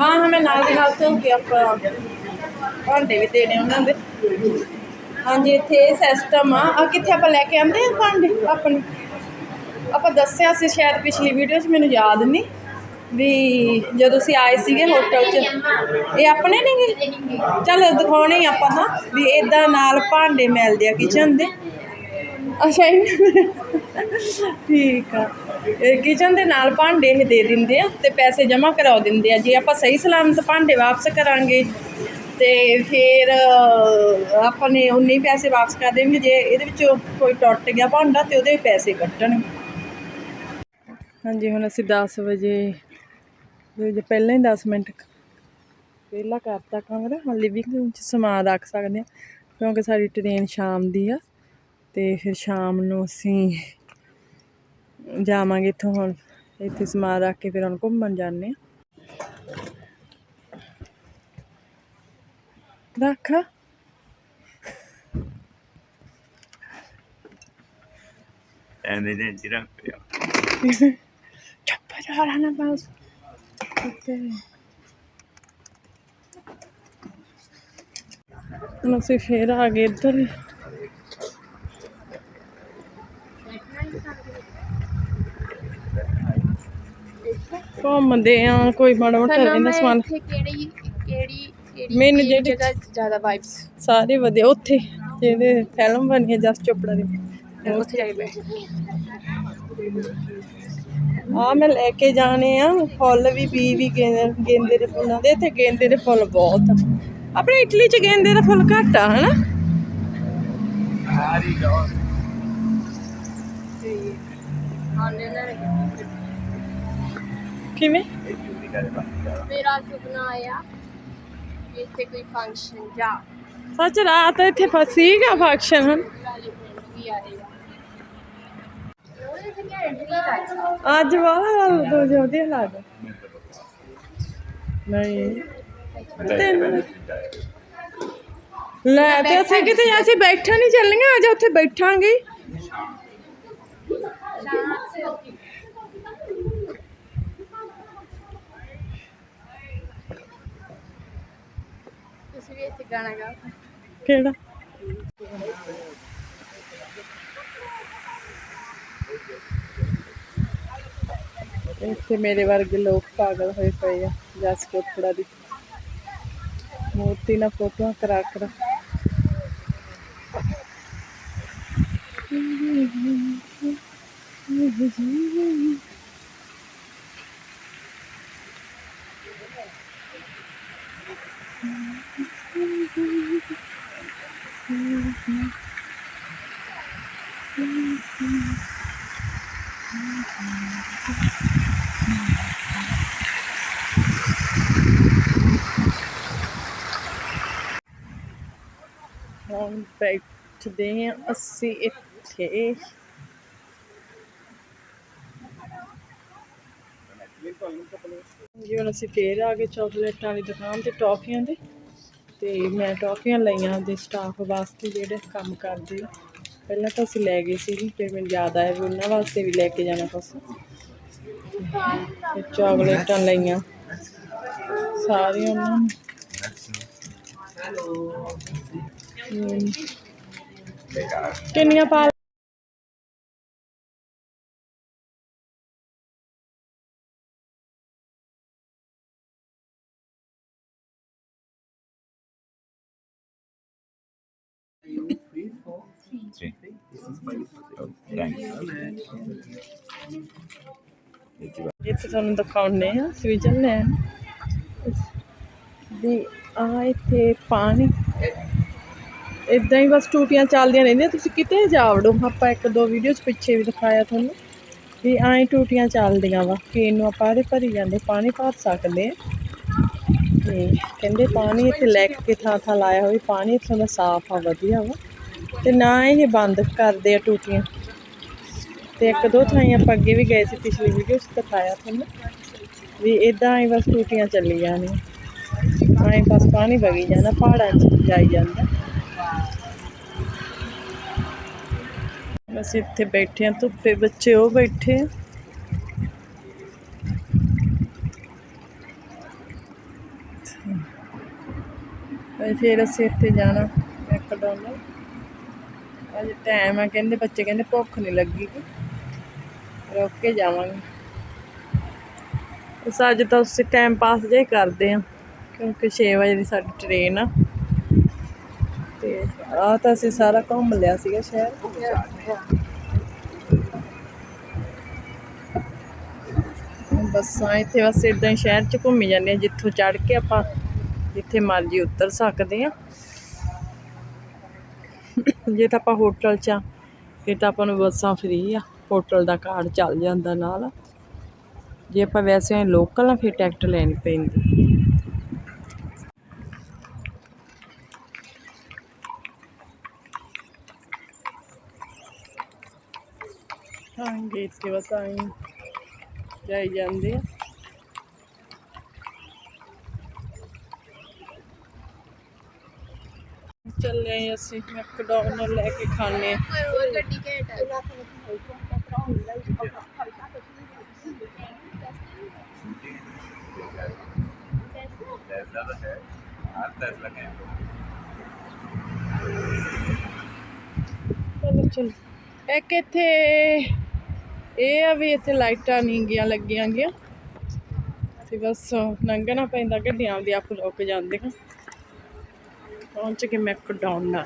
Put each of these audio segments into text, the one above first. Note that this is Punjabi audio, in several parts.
ਹਾਂ ਹਾਂ, ਮੈਂ ਨਾਲ ਦੀ ਨਾਲ ਤੋਂ ਕਿ ਆਪਾਂ ਭਾਂਡੇ ਵੀ ਦੇਣੇ ਉਹਨਾਂ ਦੇ। ਹਾਂਜੀ, ਇੱਥੇ ਇਹ ਸਿਸਟਮ ਆ। ਆ ਕਿੱਥੇ ਆਪਾਂ ਲੈ ਕੇ ਆਂਦੇ ਆ ਭਾਂਡੇ? ਆਪਣੇ ਆਪਾਂ ਦੱਸਿਆ ਸੀ ਸ਼ਾਇਦ ਪਿਛਲੀ ਵੀਡੀਓ 'ਚ, ਮੈਨੂੰ ਯਾਦ ਨਹੀਂ ਵੀ ਜਦੋਂ ਅਸੀਂ ਆਏ ਸੀਗੇ ਹੋਟਲ 'ਚ। ਇਹ ਆਪਣੇ ਨੇਗੇ? ਚੱਲ ਦਿਖਾਉਣੇ ਆਪਾਂ ਤਾਂ, ਵੀ ਇਦਾਂ ਨਾਲ ਭਾਂਡੇ ਮਿਲਦੇ ਆ ਕਿਚਨ ਦੇ। ਅੱਛਾ, ਇਹ- ਠੀਕ ਆ। ਇਹ ਕਿਚਨ ਦੇ ਨਾਲ ਭਾਂਡੇ ਇਹ ਦੇ ਦਿੰਦੇ ਆ ਤੇ ਪੈਸੇ ਜਮ੍ਹਾਂ ਕਰਾ ਦਿੰਦੇ ਆ। ਜੇ ਆਪਾਂ ਸਹੀ ਸਲਾਮਤ ਭਾਂਡੇ ਵਾਪਸ ਕਰਾਂਗੇ ਤੇ ਫਿਰ ਆਪਾਂ ਨੇ ਉਨੇ ਹੀ ਪੈਸੇ ਵਾਪਸ ਕਰ ਦੇਣਗੇ। ਜੇ ਇਹਦੇ ਵਿੱਚੋਂ ਕੋਈ ਟੁੱਟ ਗਿਆ ਭਾਂਡਾ ਤੇ ਉਹਦੇ ਪੈਸੇ ਕੱਟਣਗੇ ਹਾਂਜੀ, ਹੁਣ ਅਸੀਂ 10 ਵਜੇ ਜੇ ਪਹਿਲਾਂ ਹੀ 10 ਮਿੰਟ ਪਹਿਲਾਂ ਕਰਤਾ ਕਮਰਾ ਹੁਣ ਲਿਵਿੰਗ ਰੂਮ 'ਚ ਸਮਾਨ ਰੱਖ ਸਕਦੇ ਆ, ਕਿਉਂਕਿ ਸਾਡੀ ਟ੍ਰੇਨ ਸ਼ਾਮ ਦੀ ਆ। ਤੇ ਫਿਰ ਸ਼ਾਮ ਨੂੰ ਅਸੀਂ ਜਾਵਾਂਗੇ ਇੱਥੋਂ ਹੁਣ ਇੱਥੇ ਸਮਾਨ ਰੱਖ ਕੇ ਫਿਰ ਹੁਣ ਘੁੰਮਣ ਜਾਂਦੇ ਆ ਰੱਖ। ਐਵੇਂ ਦੇ ਜਿਹੜਾ ਪਿਆ ਚੁੱਪ ਜਾ ਰਹਿਣਾ ਬਸ। ਤੇ ਹੁਣ ਅਸੀਂ ਫੇਰ ਆ ਗਏ ਇੱਧਰ। ਹੀ। ਘੁੰਮਦੇ ਆ ਕੋਈ ਮਾੜਾ ਮੋਟਾ ਰਹਿੰਦਾ ਸਮਾਨ ਇੱਥੇ ਕਿਹੜੀ ਕਿਹੜੀ ਕਿਹੜੀ ਮੈਨੂੰ ਕਿਹੜੀ ਜਿਹੜੀ- ਜਗ੍ਹਾ ਜ਼ਿਆਦਾ ਵਾਈਬਸ ਸਾਰੇ ਵਧੀਆ ਉੱਥੇ ਜਿਹੜੇ ਫਿਲਮ ਬਣੀ ਹੈ ਜਸ ਚੋਪੜਾ ਦੀ। ਉੱਥੇ ਜਾ ਕੇ ਬੈਠ ਆ ਮੈਂ ਲੈ ਕੇ ਜਾਣੇ ਆ ਫੁੱਲ ਵੀ ਵੀ ਵੀ ਗੇ- ਗੇਂਦੇ ਦੇ ਫੁੱਲਾਂ ਦੇ ਇੱਥੇ ਗੇਂਦੇ ਦੇ ਫੁੱਲ ਬਹੁਤ ਆਪਣੇ ਇਟਲੀ ਚ ਗੇਂਦੇ ਦਾ ਫੁੱਲ ਘੱਟ ਆ ਹਨਾ? ਸਾਰੀ ਜਾਓ ਆਉਂਦੇ ਨਾ ਕਿਵੇਂ? ਮੇਰਾ ਸੁਪਨਾ ਆਇਆ ਕਿ ਇੱਥੇ ਕੋਈ ਫੰਕਸ਼ਨ ਜਾ। ਸੱਚ ਰਾਤ ਇੱਥੇ ਫਸੀਗਾ ਫੰਕਸ਼ਨ ਹਨ ਵਾਲੇ ਫਰੈਂਡ ਵੀ ਆਏਗਾ ਉਹਦੇ ਤੇ ਘੈਂਟ ਨਹੀਂ ਲੱਗਦਾ। ਅੱਜ ਵਾਲਾ ਦੋ ਜੋਦੀ ਲੱਗ ਨਹੀਂ। ਤੈਨੂੰ ਲੈ ਤੇ ਅਸੀਂ ਕਿਤੇ ਅਸੀਂ ਬੈਠਣ ਨਹੀਂ ਚੱਲੀਆਂ ਅੱਜ ਉੱਥੇ ਬੈਠਾਂਗੇ। ਗਾਣਾ ਕਿਹੜਾ? ਇੱਥੇ ਮੇਰੇ ਵਰਗੇ ਲੋਕ ਪਾਗਲ ਹੋਏ ਪਏ ਆ ਜਸ ਚੋਪੜਾ ਦੀ। ਮੂਰਤੀ ਨਾਲ ਫੋਟੋਆਂ ਕਰਾ ਕਰਾ। ਹੁਣ ਬੈਠਦੇ ਆ ਅਸੀਂ ਇੱਥੇ ਜੀ, ਹੁਣ ਅਸੀਂ ਫੇਰ ਆ ਗਏ ਚਾਕਲੇਟਾਂ ਦੀ ਦੁਕਾਨ ਤੇ ਟੌਫੀਆਂ ਦੇ। ਤੇ ਮੈਂ ਟੌਫੀਆਂ ਲਈਆਂ ਦੇ ਸਟਾਫ ਵਾਸਤੇ ਜਿਹੜੇ ਕੰਮ ਕਰਦੇ ਪਹਿਲਾਂ ਤਾਂ ਅਸੀਂ ਲੈ ਗਏ ਸੀ ਫਿਰ ਮੈਨੂੰ ਯਾਦ ਆਇਆ ਵੀ ਉਹਨਾਂ ਵਾਸਤੇ ਵੀ ਲੈ ਕੇ ਜਾਣਾ ਕੁਛ ਤੇ ਚਾਕਲੇਟਾਂ ਲਈਆਂ। ਸਾਰੀਆਂ ਉਹਨਾਂ ਨੂੰ। ਹਮ। ਕਿੰਨੀਆਂ ਪਾ ਜੀ ਥੈਂਕਸ ਇਹ ਜੀ ਇੱਥੇ ਤੁਹਾਨੂੰ ਦਿਖਾਉਣੇ ਆ ਸਵਿਟਜ਼ਰਲੈਂਡ ਵੀ ਆ ਇੱਥੇ ਪਾਣੀ ਇਦਾਂ ਹੀ ਬਸ ਟੂਟੀਆਂ ਚੱਲਦੀਆਂ ਰਹਿੰਦੀਆਂ। ਤੁਸੀਂ ਕਿਤੇ ਜਾ ਵੜੋ। ਆਪਾਂ ਇੱਕ ਦੋ ਵੀਡੀਓ ਚ ਪਿੱਛੇ ਵੀ ਦਿਖਾਇਆ ਤੁਹਾਨੂੰ ਵੀ ਐਂ ਟੂਟੀਆਂ ਚੱਲਦੀਆਂ ਵਾ। ਪੀਣ ਨੂੰ ਆਪਾਂ ਇਹਦੇ ਭਰੀ ਜਾਂਦੇ, ਪਾਣੀ ਭਰ ਸਕਦੇ ਆ। ਤੇ ਕਹਿੰਦੇ ਪਾਣੀ ਇੱਥੇ ਲੈ ਕੇ ਥਾਂ ਥਾਂ ਲਾਇਆ ਹੋਇਆ ਪਾਣੀ ਇੱਥੋਂ ਦਾ ਸਾਫ਼ ਆ, ਵਧੀਆ ਵਾ। ਤੇ ਨਾ ਇਹ ਬੰਦ ਕਰਦੇ ਆ ਟੂਟੀਆਂ। ਤੇ ਇੱਕ ਦੋ ਥਾਈਂ ਆਪਾਂ ਅੱਗੇ ਵੀ ਗਏ ਸੀ ਪਿਛਲੀ ਵੀਡੀਓ 'ਚ ਦਿਖਾਇਆ ਤੁਹਾਨੂੰ ਵੀ ਇਦਾਂ ਹੀ ਬਸ ਟੂਟੀਆਂ ਚੱਲੀ ਜਾਣੀਆਂ ਐਂ ਬਸ ਪਾਣੀ ਵਗੀ ਜਾਂਦਾ ਪਹਾੜਾਂ 'ਚ ਜਾਈ ਜਾਂਦਾ। ਅਸੀਂ ਇੱਥੇ ਬੈਠੇ ਆ ਧੁੱਪੇ ਬੱਚੇ ਉਹ ਬੈਠੇ ਆ। ਫਿਰ ਅਸੀਂ ਇੱਥੇ ਜਾਣਾ ਮੈਕਡੋਨਲ ਅੱਜ ਟਾਈਮ ਆ, ਕਹਿੰਦੇ ਬੱਚੇ ਕਹਿੰਦੇ ਭੁੱਖ ਨਹੀਂ ਲੱਗੀ ਰੁਕ ਕੇ ਜਾਵਾਂਗੇ। ਬਸ ਅੱਜ ਤਾਂ ਉਸੇ ਟਾਈਮ ਪਾਸ ਜੇ ਕਰਦੇ ਆ ਕਿਉਂਕਿ 6 ਵਜੇ ਦੀ ਸਾਡੀ ਟ੍ਰੇਨ ਆ। ਤੇ ਆ ਤਾਂ ਅਸੀਂ ਸਾਰਾ ਘੁੰਮ ਲਿਆ ਸੀਗਾ ਸ਼ਹਿਰ। ਬੱਸਾਂ ਇੱਥੇ ਬਸ ਇਦਾਂ ਹੀ ਸ਼ਹਿਰ 'ਚ ਘੁੰਮੀ ਜਾਂਦੇ ਆ ਜਿੱਥੋਂ ਚੜ੍ਹ ਕੇ ਆਪਾਂ ਜਿੱਥੇ ਮਰਜ਼ੀ ਉਤਰ ਸਕਦੇ ਆ ਜੇ ਤਾਂ ਆਪਾਂ ਹੋਟਲ 'ਚ ਆ ਫਿਰ ਤਾਂ ਆਪਾਂ ਨੂੰ ਬੱਸਾਂ ਫ੍ਰੀ ਆ, ਹੋਟਲ ਦਾ ਕਾਰਡ ਚੱਲ ਜਾਂਦਾ ਨਾਲ। ਜੇ ਆਪਾਂ ਵੈਸੇ ਲੋਕਲ ਆ, ਫਿਰ ਟਿਕਟ ਲੈਣੀ ਪੈਂਦੀ। Sangue, se va a Ya hay Yandy. खाने चलो चल एक इतना ਇਹ ਆ ਵੀ ਇੱਥੇ ਲਾਈਟਾਂ ਨਹੀਂ ਗੀਆਂ, ਲੱਗੀਆਂ ਗੀਆਂ। ਤੇ ਬਸ ਲੰਘਣਾ ਪੈਂਦਾ, ਗੱਡੀਆਂ ਦੀ ਆਪ ਰੁਕ ਜਾਂਦੇ ਹਾਂ ਪਹੁੰਚ ਕੇ ਮੈਕਡੋਨਲ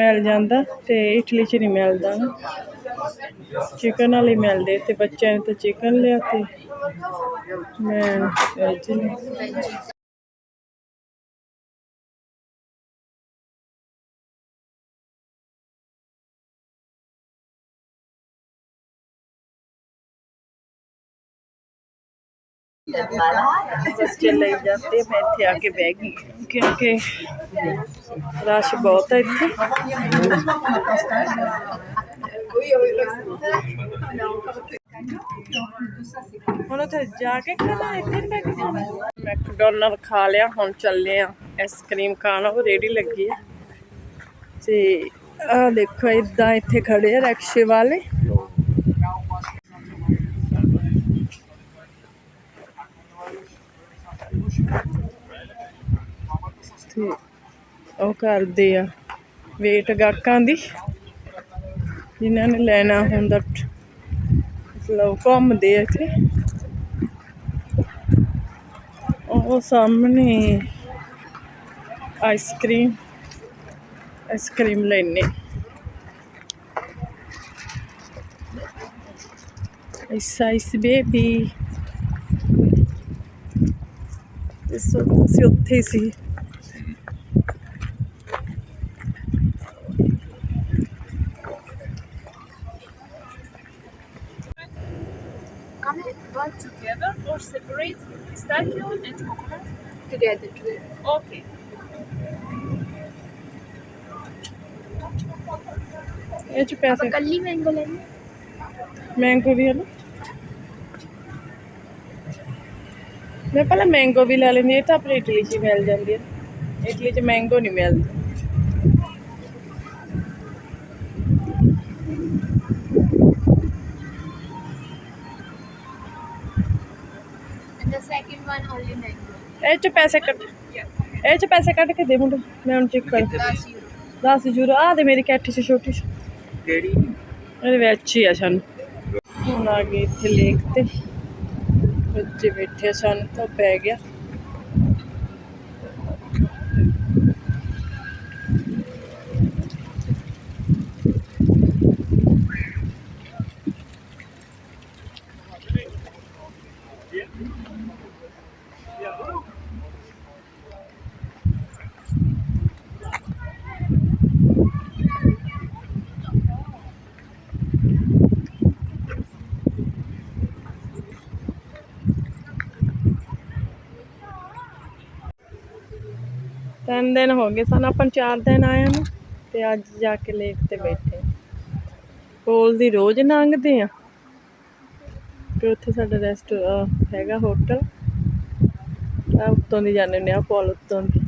ਮਿਲ ਜਾਂਦਾ ਤੇ ਇਟਲੀ 'ਚ ਨਹੀਂ ਮਿਲਦਾ। ਚਿਕਨ ਵਾਲੇ ਮਿਲਦੇ ਤੇ ਬੱਚਿਆਂ ਨੇ ਤਾਂ ਚਿਕਨ ਲਿਆ ਤੇ ਮੈਂ ਵੈਜ ਲਿਆ ਲਈ ਜਾਂਦੇ, ਮੈਂ ਇੱਥੇ ਆ ਕੇ ਬਹਿ ਗਈ ਕਿਉਂਕਿ ਰਸ਼ ਬਹੁਤ ਹੈ ਇੱਥੇ। ਹੁਣ ਉੱਥੇ ਜਾ ਕੇ ਖਾਣਾ, ਇੱਥੇ ਬੈਠ ਕੇ ਖਾਣਾ। ਮੈਕਡੋਨਲ ਖਾ ਲਿਆ, ਹੁਣ ਚੱਲੇ ਆ ਆਈਸਕ੍ਰੀਮ ਖਾਣ, ਉਹ ਰੇੜੀ ਲੱਗੀ ਆ। ਤੇ ਆ ਦੇਖੋ, ਇਦਾਂ ਇੱਥੇ ਖੜੇ ਆ ਰਕਸ਼ੇ ਵਾਲੇ। ਤੇ ਉਹ ਕਰਦੇ ਆ ਵੇਟ ਗਾਹਕਾਂ ਦੀ, ਜਿਨ੍ਹਾਂ ਨੇ ਲੈਣਾ ਹੁੰਦਾ ਮਤਲਬ ਘੁੰਮਦੇ ਆ ਇੱਥੇ। ਉਹ ਸਾਹਮਣੇ ਆਈਸਕ੍ਰੀਮ ਆਈਸਕ੍ਰੀਮ ਲੈਣੇ ਆਈਸ ਆਈਸ ਬੇਬੀ ਇਸ ਅਸੀਂ ਉੱਥੇ ਹੀ ਸੀ Come both together or separate pistachio and coconut? together together Okay. ਇਹ ਚ ਪੈਸੇ ਕੱਲੀ ਮੈਂਗੋ ਲੈਣੀ ਮੈਂਗੋ ਵੀ ਹੈ ਨਾ ਮੈਂ ਪਹਿਲਾਂ ਮੈਂਗੋ ਵੀ ਲੈ ਲੈਂਦੀ ਇਹ ਤਾਂ ਆਪਣੇ ਇਟਲੀ 'ਚ ਹੀ ਮਿਲ ਜਾਂਦੀ ਹੈ ਇਟਲੀ 'ਚ ਮੈਂਗੋ ਨਹੀਂ ਮਿਲਦੀ only ਇਹ ਚ ਪੈਸੇ ਕੱਟ ਇਹ ਚ ਪੈਸੇ ਕੱਢ ਕੇ ਦੇ ਮੁੰਡੇ ਮੈਂ ਹੁਣ ਚੈੱਕ ਕਰ। 10 euro 10 ਯੂਰੋ ਆ ਦੇ ਮੇਰੀ ਕੈਟੀ 'ਚ ਛੋਟੀ ਜਿਹੀ केड़ी ਇਹਦੇ ਵਿੱਚ ਹੀ ਆ ਸਾਨੂੰ। ਹੁਣ ਆ ਗਏ ਇੱਥੇ ਲੇਕ ਤੇ। ਬੱਚੇ ਬੈਠੇ ਸਾਨੂੰ ਤਾਂ ਪੈ ਗਿਆ। ਤਿੰਨ ਦਿਨ ਹੋ ਗਏ ਸਨ, ਆਪਾਂ ਚਾਰ ਦਿਨ ਆਇਆ ਨੂੰ ਤੇ ਅੱਜ ਜਾ ਕੇ ਲੇਕ ਤੇ ਬੈਠੇ ਕੋਲ ਦੀ ਰੋਜ਼ ਲੰਘਦੇ ਆ ਤੇ ਉੱਥੇ ਸਾਡਾ ਰੈਸਟ ਹੈਗਾ ਹੋਟਲ ਆ ਉੱਤੋਂ ਦੀ ਜਾਂਦੇ ਹੁੰਦੇ ਆ ਪੁਲ ਉੱਤੋਂ ਦੀ।